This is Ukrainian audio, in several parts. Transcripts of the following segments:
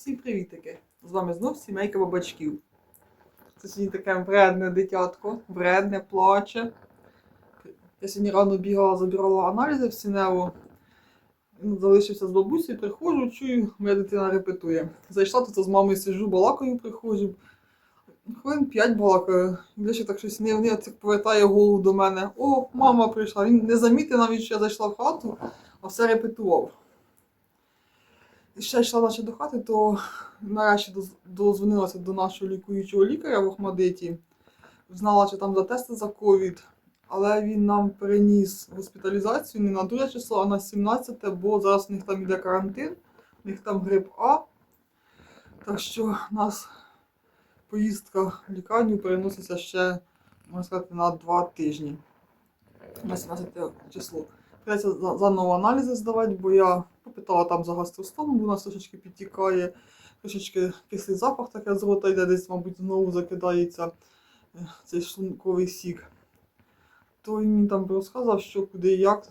Всім привітики! З вами знов сімейка бабачків. Це сьогодні таке вредне дитятко, вредне, плаче. Я сьогодні рано бігала, забирала аналізи в Сінево. Ну, Залишився з бабусею, приходжу, чую, моя дитина репетує. Зайшла тут з мамою сиджу, балакаю, приходжу. Хвилин п'ять балакаю. Більше так щось не так повертає голову до мене. О, мама прийшла. Він не замітив навіть, що я зайшла в хату, а все репетував. Ще йшла наче до хати, то нарешті доз- дозвонилася до нашого лікуючого лікаря в Охмадиті. Знала, що там за тести за ковід, але він нам переніс госпіталізацію не на друге число, а на 17, бо зараз в них там іде карантин, в них там грип А. Так що у нас поїздка в лікарню переноситься ще, можна сказати, на два тижні. На 17 число. Придеться заново аналізи здавати, бо я попитала там за у нас трошечки підтікає, трошечки кислий запах таке з йде, десь, мабуть, знову закидається е, цей шлунковий сік. То він мені там розказав, що куди і як.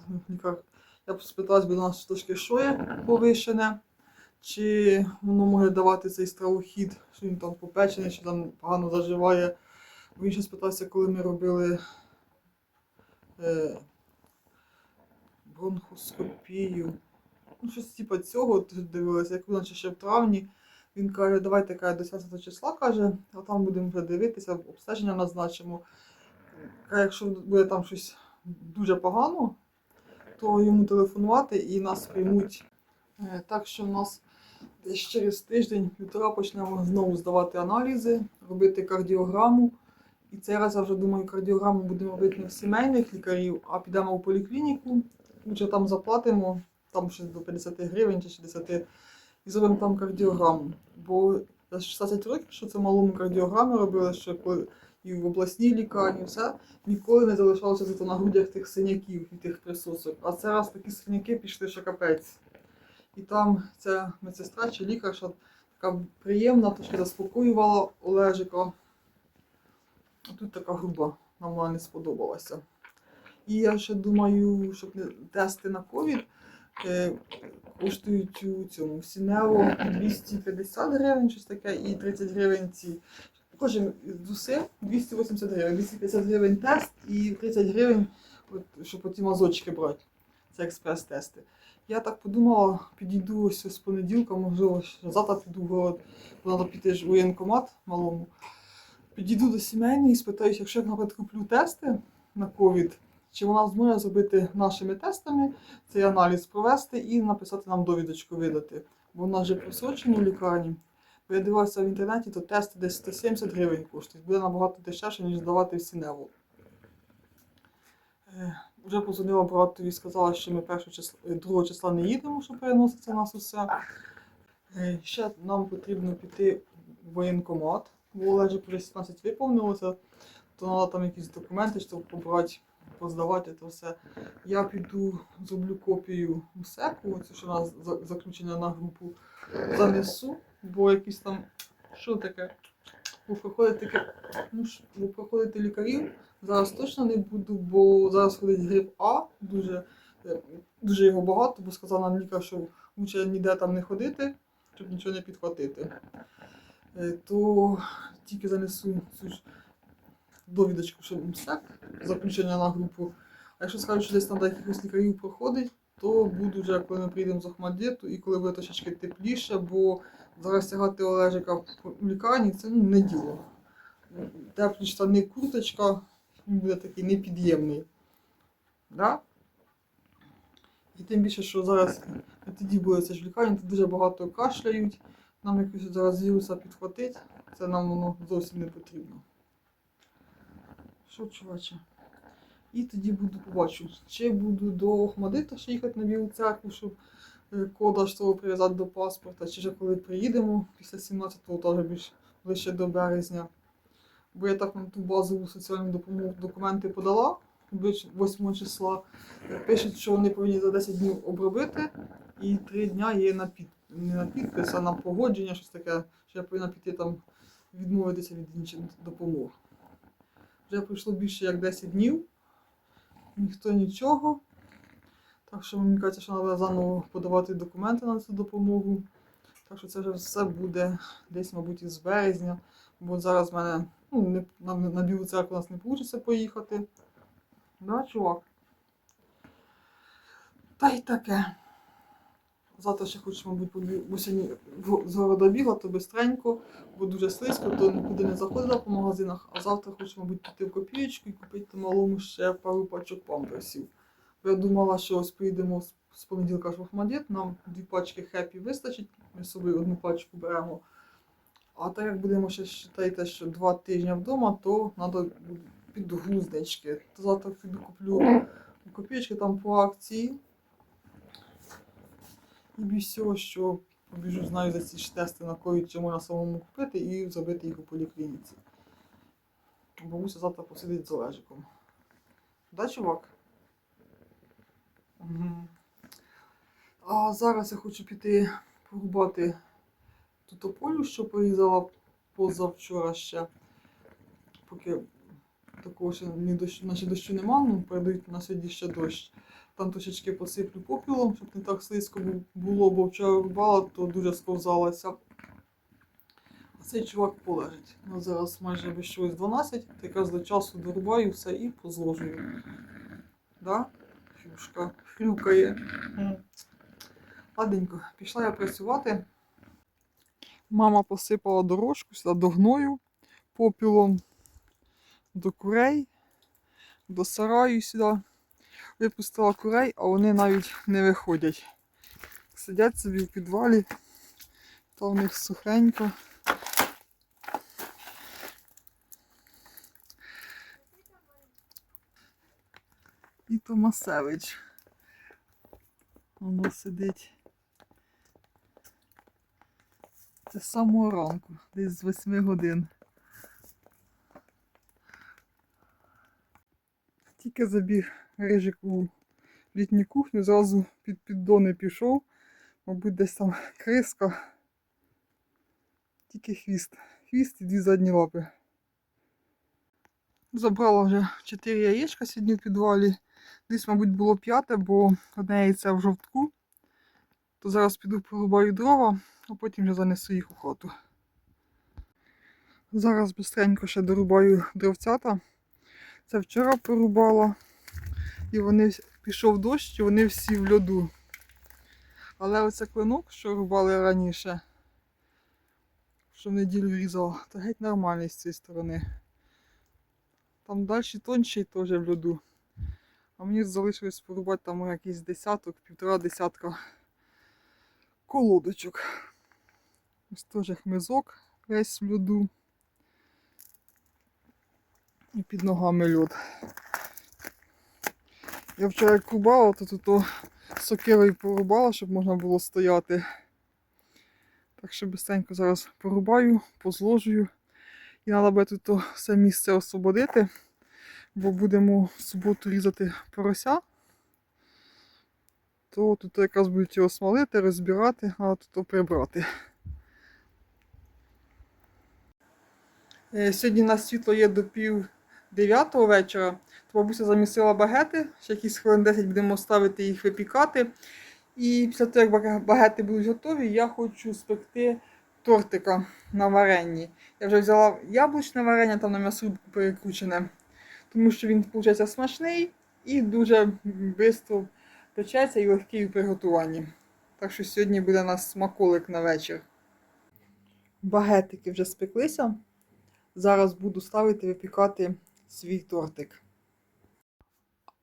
Я спиталась, бо у нас трошки шоє повишене, чи воно може давати цей стравохід, що він там попечений, чи там погано заживає. Він ще спитався, коли ми робили. Е, бронхоскопію. Ну, щось типу цього дивилася, як наче ще в травні. Він каже, давайте каже, до 17 числа каже, а там будемо вже дивитися, обстеження назначимо. Каже, якщо буде там щось дуже погано, то йому телефонувати і нас приймуть. Е, Так що в нас десь через тиждень-півтора почнемо знову здавати аналізи, робити кардіограму. І цей раз я вже думаю, кардіограму будемо робити не в сімейних лікарів, а підемо в поліклініку. Лучше там заплатимо, там щось до 50 гривень чи 60, і зробимо там кардіограму. Бо за 16 років, що це малому кардіограми робили, що і в обласній лікарні, все, ніколи не залишалося зато на грудях тих синяків і тих присосок. А це раз такі синяки пішли, що капець. І там ця медсестра чи лікарша така приємна, трошки заспокоювала Олежика. А тут така груба, нам вона не сподобалася. І я ще думаю, щоб не тести на ковід коштують у цьому в Сінево 250 гривень, щось таке, і 30 гривень ці. Кожен з усе 280 гривень, 250 гривень тест і 30 гривень, от, щоб оті мазочки брати. Це експрес-тести. Я так подумала, підійду ось з понеділка, можливо, завтра піду в город, треба піти ж у воєнкомат малому. Підійду до сімейної і спитаюся, якщо я, наприклад, куплю тести на ковід, чи вона зможе зробити нашими тестами цей аналіз провести і написати нам довідочку видати. Бо в нас вже просрочені в лікарні. Бо я дивилася в інтернеті, то тести десь 170 гривень коштують. Буде набагато дешевше, ніж здавати в Сіневу. Е, Вже позвонила братові і сказала, що ми 1 числа, 2 числа не їдемо, що переноситься нас усе. Е, Ще нам потрібно піти в воєнкомат, бо Олежик вже 17 виповнилося, то треба там якісь документи, щоб побрати, поздавати то все. Я піду, зроблю копію МСЕКу, це що у нас заключення на групу, занесу, бо якісь там, що таке, бо проходити таке, ну, ж, бо проходити лікарів зараз точно не буду, бо зараз ходить грип А, дуже, е, дуже його багато, бо сказав нам лікар, що лучше ніде там не ходити, щоб нічого не підхватити. Е, То тільки занесу цю ж довідочку, що МСЕК, заключення на групу. А якщо скажуть, що десь треба якихось лікарів проходить, то буду вже, коли ми приїдемо з Охмадиту і коли буде трошечки тепліше, бо зараз тягати Олежика в лікарні це ну, не діло. Теплі штани, курточка, він буде такий непід'ємний. Да? І тим більше, що зараз тоді буде це ж в лікарні, тут дуже багато кашляють, нам якось зараз віруса підхватить, це нам воно зовсім не потрібно. Що, чуваче? І тоді буду побачу, чи буду до Охмадита ще їхати на Білу церкву, щоб е, кода що прив'язати до паспорта, чи вже коли приїдемо після 17-го, теж більш ближче до березня. Бо я так на ту базову соціальну допомогу документи подала 8 числа. Е, Пишуть, що вони повинні за 10 днів обробити, і 3 дня є на під... не на підпис, а на погодження, щось таке, що я повинна піти там відмовитися від інших допомог. Вже пройшло більше як 10 днів, ніхто нічого. Так що мені кажеться, що треба заново подавати документи на цю допомогу. Так що це вже все буде десь, мабуть, із березня. Бо зараз в мене ну, не, на, на Білу церкву у нас не вийде поїхати. Да, чувак? Та й таке. Завтра ще хочу, мабуть, сьогодні з города бігла, то бистренько, бо дуже слизько, то нікуди не заходила по магазинах, а завтра хочу, мабуть, піти в копієчку і купити малому ще пару пачок памперсів. Бо я думала, що ось поїдемо з- понеділка в Ахмадіт, нам дві пачки хеппі вистачить, ми з собою одну пачку беремо. А так як будемо ще вважайте, що два тижні вдома, то треба підгузнички. То завтра піду куплю копійки там по акції. Всього, що побіжу, знаю за ці ж тести на ковід, чи можна самому купити і зробити їх у поліклініці. Бабуся завтра посидить з Олежиком. Да, чувак? Угу. А зараз я хочу піти порубати ту тополю, що порізала позавчора ще. Поки такого ще ні дощ, наче дощу нема, ну передають на сьогодні ще дощ. Там трошечки посиплю попілом, щоб не так слизько було, бо вчора рубала, то дуже сковзалася. А цей чувак полежить. Ну, зараз майже чогось 12, то якраз до часу дорубаю все і позложую. Да? Фюшка хрюкає. М. Ладненько, пішла я працювати. Мама посипала дорожку сюди до гною попілом до курей, до сараю сюди. Випустила курей, а вони навіть не виходять. Сидять собі в підвалі, то в них сухенько. І Томасевич. Воно сидить. Це з самого ранку, десь з 8 годин. Тільки забіг рижик у літню кухню, зразу під піддони пішов. Мабуть, десь там криска. Тільки хвіст. Хвіст і дві задні лапи. Забрала вже 4 яєчка сьогодні в підвалі. Десь, мабуть, було п'яте, бо одне яйце в жовтку. То зараз піду порубаю дрова, а потім вже занесу їх у хату. Зараз бистренько ще дорубаю дровцята. Це вчора порубала. І вони пішов дощ, і вони всі в льоду. Але оце клинок, що рубали раніше, що в неділю різала, то геть нормальний з цієї сторони. Там далі тонший теж в льоду. А мені залишилось порубати там якийсь десяток, півтора десятка колодочок. Ось теж хмизок весь в льоду. І під ногами льод. Я вчора як рубала, то тут сокирою порубала, щоб можна було стояти. Так що бистренько зараз порубаю, позложую. І треба буде тут то все місце освободити, бо будемо в суботу різати порося. То тут якраз будуть його смалити, розбирати, а тут прибрати. Е, Сьогодні у нас світло є до пів дев'ятого вечора. Бабуся замісила багети, ще якісь хвилин 10 будемо ставити їх випікати. І після того, як багети будуть готові, я хочу спекти тортика на варенні. Я вже взяла яблучне варення, там на м'ясо перекручене, тому що він, виходить, смачний і дуже швидко печеться і легкий у приготуванні. Так що сьогодні буде у нас смаколик на вечір. Багетики вже спеклися. Зараз буду ставити випікати свій тортик.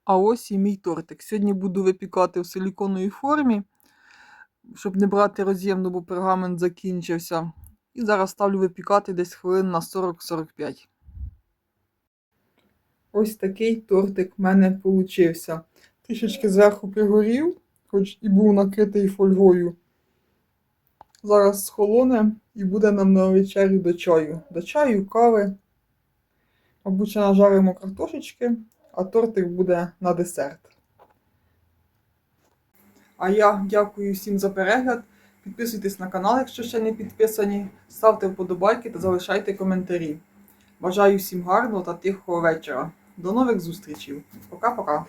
А ось і мій тортик. Сьогодні буду випікати в силіконовій формі, щоб не брати роз'ємну, бо пергамент закінчився. І зараз ставлю випікати десь хвилин на 40-45. Ось такий тортик в мене получився. Трішечки зверху пригорів, хоч і був накритий фольгою. Зараз схолоне і буде нам на вечерю до чаю. До чаю, кави. Мабуть, нажаримо картошечки, а тортик буде на десерт. А я дякую всім за перегляд. Підписуйтесь на канал, якщо ще не підписані. Ставте вподобайки та залишайте коментарі. Бажаю всім гарного та тихого вечора. До нових зустрічей. Пока-пока.